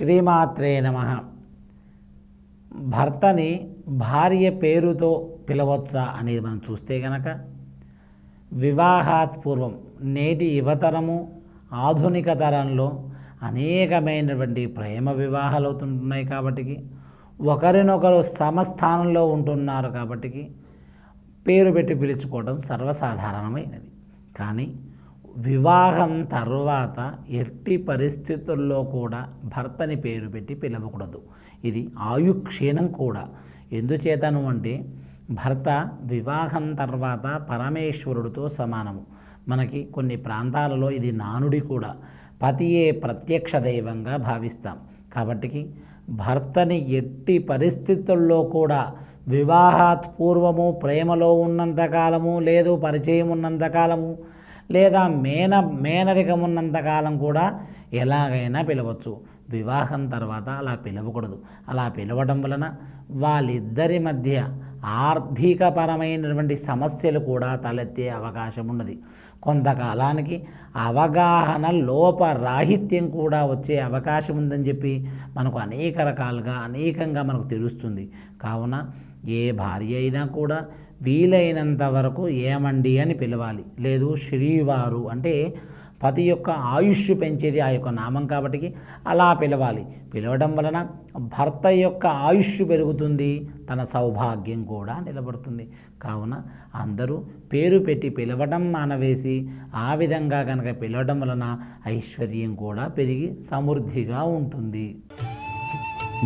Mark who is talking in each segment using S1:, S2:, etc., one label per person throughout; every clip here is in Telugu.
S1: శ్రీమాత్రే నమ. భర్తని భార్య పేరుతో పిలవచ్చా అనేది మనం చూస్తే గనక వివాహాత్ పూర్వం నేటి యువతరము ఆధునిక తరంలో అనేకమైనటువంటి ప్రేమ వివాహాలు అవుతుంటున్నాయి కాబట్టి ఒకరినొకరు సమస్థానంలో ఉంటున్నారు కాబట్టి పేరు పెట్టి పిలుచుకోవడం సర్వసాధారణమైనది. కానీ వివాహం తర్వాత ఎట్టి పరిస్థితుల్లో కూడా భర్తని పేరు పెట్టి పిలవకూడదు. ఇది ఆయుక్షీణం కూడా. ఎందుచేతను అంటే భర్త వివాహం తర్వాత పరమేశ్వరుడితో సమానము. మనకి కొన్ని ప్రాంతాలలో ఇది నానుడి కూడా. పతియే ప్రత్యక్ష దైవంగా భావిస్తాం. కాబట్టికి భర్తని ఎట్టి పరిస్థితుల్లో కూడా వివాహాత్ పూర్వము ప్రేమలో ఉన్నంతకాలము లేదు పరిచయం ఉన్నంతకాలము లేదా మేన మేనరికం ఉన్నంతకాలం కూడా ఎలాగైనా పిలవచ్చు. వివాహం తర్వాత అలా పిలవకూడదు. అలా పిలవడం వలన వాళ్ళిద్దరి మధ్య ఆర్థికపరమైనటువంటి సమస్యలు కూడా తలెత్తే అవకాశం ఉన్నది. కొంతకాలానికి అవగాహన లోపరాహిత్యం కూడా వచ్చే అవకాశం ఉందని చెప్పి మనకు అనేక రకాలుగా అనేకంగా మనకు తెలుస్తుంది. కావున ఏ భార్య అయినా కూడా వీలైనంత వరకు ఏమండి అని పిలవాలి. లేదు శ్రీవారు అంటే పతి యొక్క ఆయుష్ పెంచేది ఆ యొక్క నామం కాబట్టి అలా పిలవాలి. పిలవడం వలన భర్త యొక్క ఆయుష్ పెరుగుతుంది తన సౌభాగ్యం కూడా నిలబడుతుంది. కావున అందరూ పేరు పెట్టి పిలవడం మానవేసి ఆ విధంగా కనుక పిలవడం వలన ఐశ్వర్యం కూడా పెరిగి సమృద్ధిగా ఉంటుంది.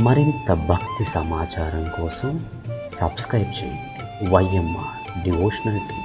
S2: మరింత భక్తి సమాచారం కోసం subscribe to YMR Devotional Team.